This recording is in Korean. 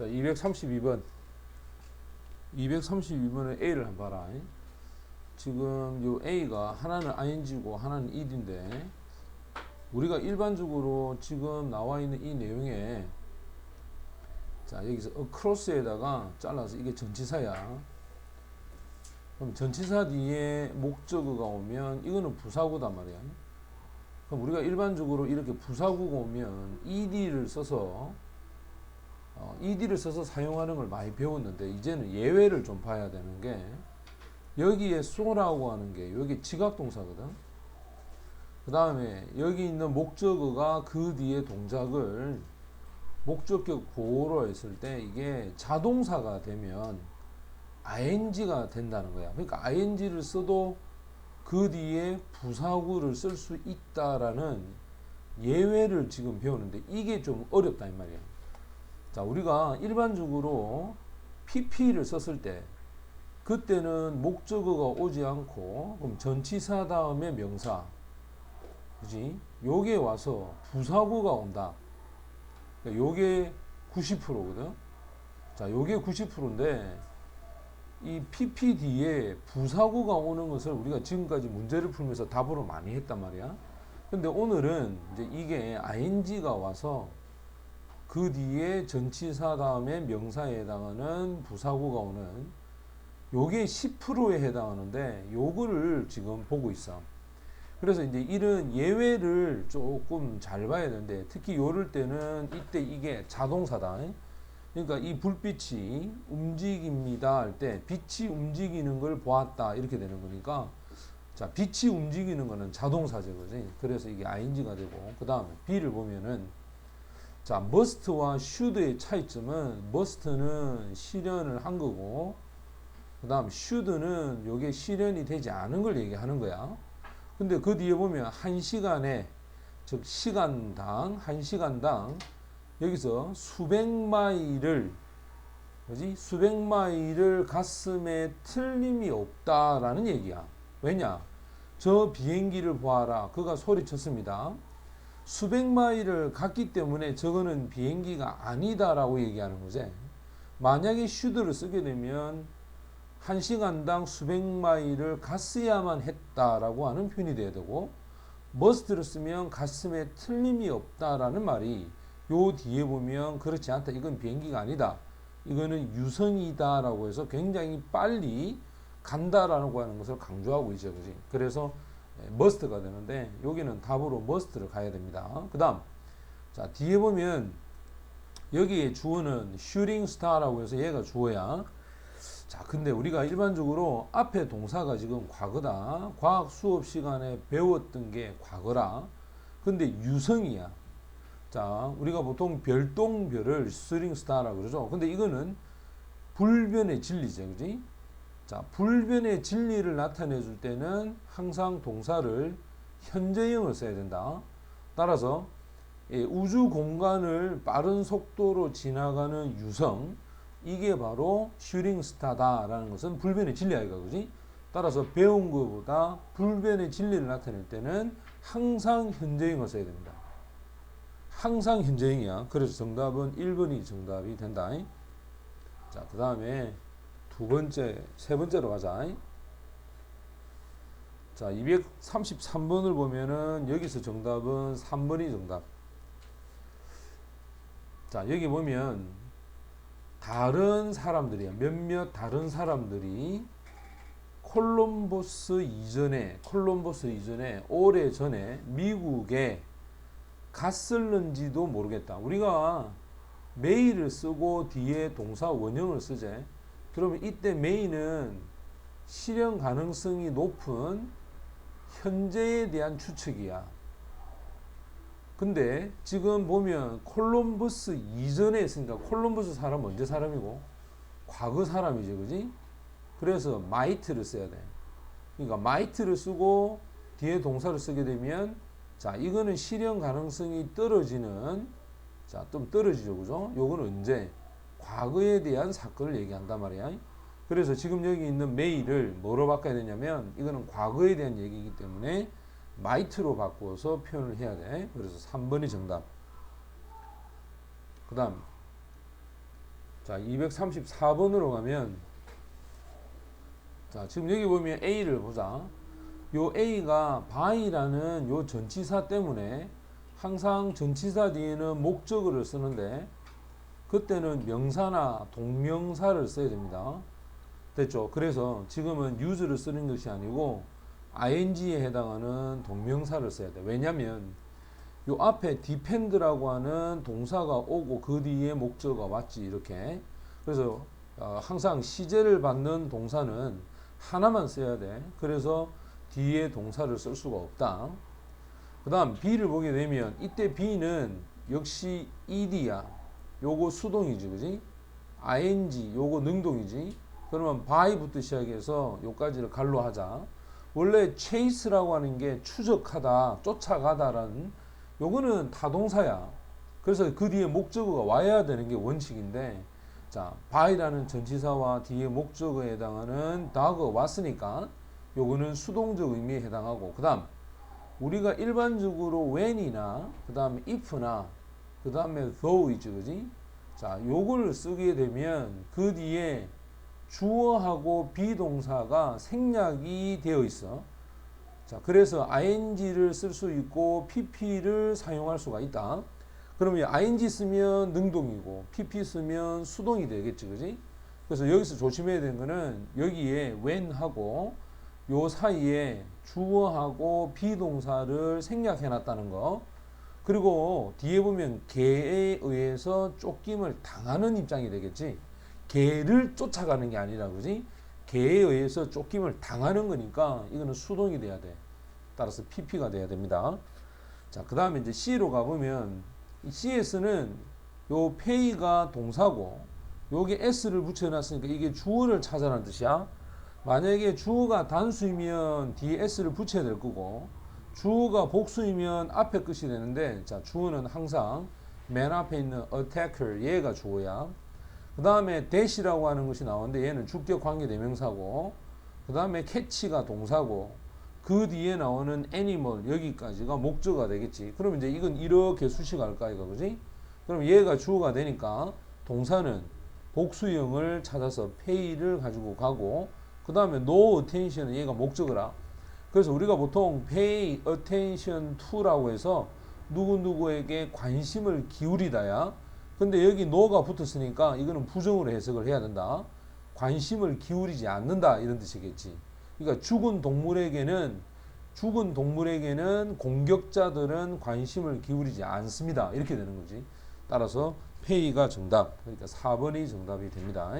자, 232번. 232번에 A를 한번 봐라. 지금 요 A가 하나는 ing고 하나는 id인데 우리가 일반적으로 지금 나와 있는 이 내용에 자, 여기서 across에다가 잘라서 이게 전치사야. 그럼 전치사 뒤에 목적어가 오면 이거는 부사구단 말이야. 그럼 우리가 일반적으로 이렇게 부사구가 오면 ed를 써서 어, ed를 써서 사용하는 걸 많이 배웠는데 이제는 예외를 좀 봐야 되는 게 여기에 so라고 하는 게 여기 지각동사거든. 그 다음에 여기 있는 목적어가 그 뒤에 동작을 목적격 보호로 했을 때 이게 자동사가 되면 ing가 된다는 거야. 그러니까 ing를 써도 그 뒤에 부사구를 쓸 수 있다라는 예외를 지금 배우는데 이게 좀 어렵다 이 말이야. 자, 우리가 일반적으로 pp를 썼을 때 그때는 목적어가 오지 않고 그럼 전치사 다음에 명사 그지? 요게 와서 부사구가 온다. 그러니까 요게 90%거든. 자, 요게 90%인데 이 PPD에 부사구가 오는 것을 우리가 지금까지 문제를 풀면서 답으로 많이 했단 말이야. 근데 오늘은 이제 이게 ing가 와서 그 뒤에 전치사 다음에 명사에 해당하는 부사구가 오는 요게 10%에 해당하는데 요거를 지금 보고 있어. 그래서 이제 이런 예외를 조금 잘 봐야 되는데 특히 요럴 때는 이때 이게 자동사다. 그러니까 이 불빛이 움직입니다 할 때 빛이 움직이는 걸 보았다 이렇게 되는 거니까 자 빛이 움직이는 거는 자동사죠 그지 그래서 이게 ing가 되고 그 다음에 b를 보면은 자 must와 should의 차이점은 must는 실현을 한 거고 그 다음 should는 요게 실현이 되지 않은 걸 얘기하는 거야 근데 그 뒤에 보면 한 시간에 즉 시간당 한 시간당 여기서 수백 마일을 뭐지 수백 마일을 갔음에 틀림이 없다라는 얘기야. 왜냐? 저 비행기를 보아라. 그가 소리쳤습니다. 수백 마일을 갔기 때문에 저거는 비행기가 아니다라고 얘기하는 거지. 만약에 슈드를 쓰게 되면 한 시간당 수백 마일을 갔어야만 했다라고 하는 표현이 돼야 되고 머스트를 쓰면 갔음에 틀림이 없다라는 말이 요 뒤에 보면 그렇지 않다. 이건 비행기가 아니다. 이거는 유성이다라고 해서 굉장히 빨리 간다라고 하는 것을 강조하고 있죠. 그래서 머스트가 되는데 여기는 답으로 머스트를 가야 됩니다. 그 다음 자 뒤에 보면 여기에 주어는 슈링 스타라고 해서 얘가 주어야 자 근데 우리가 일반적으로 앞에 동사가 지금 과거다 과학 수업 시간에 배웠던 게 과거라 근데 유성이야 자, 우리가 보통 별똥별을 스트링스타라고 그러죠. 근데 이거는 불변의 진리죠. 그지? 자, 불변의 진리를 나타내 줄 때는 항상 동사를 현재형을 써야 된다. 따라서 예, 우주 공간을 빠른 속도로 지나가는 유성 이게 바로 슈링스타다라는 것은 불변의 진리 아이가 그지? 따라서 배운 것보다 불변의 진리를 나타낼 때는 항상 현재형을 써야 됩니다. 항상 현재형이야. 그래서 정답은 1번이 정답이 된다. 자, 그 다음에 두 번째, 세 번째로 가자. 자, 233번을 보면은 여기서 정답은 3번이 정답. 자, 여기 보면 다른 사람들이야. 몇몇 다른 사람들이 콜럼버스 이전에, 콜럼버스 이전에, 오래 전에 미국에 갔을는지도 모르겠다. 우리가 메일을 쓰고 뒤에 동사 원형을 쓰재. 그러면 이때 메일은 실현 가능성이 높은 현재에 대한 추측이야. 근데 지금 보면 콜럼버스 이전에 있으니까 콜럼버스 사람 언제 사람이고 과거 사람이지 그지? 그래서 마이트를 써야 돼. 그러니까 마이트를 쓰고 뒤에 동사를 쓰게 되면 자, 이거는 실현 가능성이 떨어지는 자, 좀 떨어지죠. 그죠? 요거는 언제? 과거에 대한 사건을 얘기한단 말이야. 그래서 지금 여기 있는 메일을 뭐로 바꿔야 되냐면 이거는 과거에 대한 얘기이기 때문에 마이트로 바꿔서 표현을 해야 돼. 그래서 3번이 정답. 그 다음 자, 234번으로 가면 자, 지금 여기 보면 A를 보자. 요 A가 by라는 요 전치사 때문에 항상 전치사 뒤에는 목적어를 쓰는데 그때는 명사나 동명사를 써야 됩니다. 됐죠? 그래서 지금은 use를 쓰는 것이 아니고 ing에 해당하는 동명사를 써야 돼. 왜냐면 요 앞에 depend라고 하는 동사가 오고 그 뒤에 목적어가 왔지 이렇게. 그래서 어, 항상 시제를 받는 동사는 하나만 써야 돼. 그래서 뒤에 동사를 쓸 수가 없다. 그 다음 B를 보게 되면 이때 B는 역시 ED야. 요거 수동이지, 그지? ing, 요거 능동이지. 그러면 by부터 시작해서 요까지를 갈로 하자. 원래 chase라고 하는 게 추적하다, 쫓아가다라는 요거는 타동사야. 그래서 그 뒤에 목적어가 와야 되는 게 원칙인데 자, by라는 전치사와 뒤에 목적어에 해당하는 다가 왔으니까 요거는 수동적 의미에 해당하고 그다음 우리가 일반적으로 when이나 그다음에 if나 그 다음에 though이지 그지? 자, 요걸 쓰게 되면 그 뒤에 주어하고 비동사가 생략이 되어 있어. 자, 그래서 ing를 쓸 수 있고 pp를 사용할 수가 있다. 그러면 ing 쓰면 능동이고 pp 쓰면 수동이 되겠지, 그지? 그래서 여기서 조심해야 되는 거는 여기에 when하고 요 사이에 주어하고 비동사를 생략해 놨다는 거. 그리고 뒤에 보면 개에 의해서 쫓김을 당하는 입장이 되겠지. 개를 쫓아가는 게 아니라 그지? 개에 의해서 쫓김을 당하는 거니까 이거는 수동이 돼야 돼. 따라서 pp가 돼야 됩니다. 자, 그 다음에 이제 C로 가보면 이 CS는 요 pay가 동사고 여기 s를 붙여놨으니까 이게 주어를 찾아라는 뜻이야. 만약에 주어가 단수이면 뒤에 s를 붙여야 될 거고 주어가 복수이면 앞에 끝이 되는데 자 주어는 항상 맨 앞에 있는 attacker 얘가 주어야. 그 다음에 대시라고 하는 것이 나오는데 얘는 주격 관계 대명사고 그 다음에 catch가 동사고 그 뒤에 나오는 animal 여기까지가 목적어가 되겠지. 그럼 이제 이건 이렇게 수식할까 이거 그지? 그럼 얘가 주어가 되니까 동사는 복수형을 찾아서 pay를 가지고 가고 그 다음에 no attention은 얘가 목적어라. 그래서 우리가 보통 pay attention to라고 해서 누구누구에게 관심을 기울이다야. 근데 여기 no가 붙었으니까 이거는 부정으로 해석을 해야 된다. 관심을 기울이지 않는다 이런 뜻이겠지. 그러니까 죽은 동물에게는 죽은 동물에게는 공격자들은 관심을 기울이지 않습니다. 이렇게 되는 거지. 따라서 페이가 정답. 그러니까 4번이 정답이 됩니다.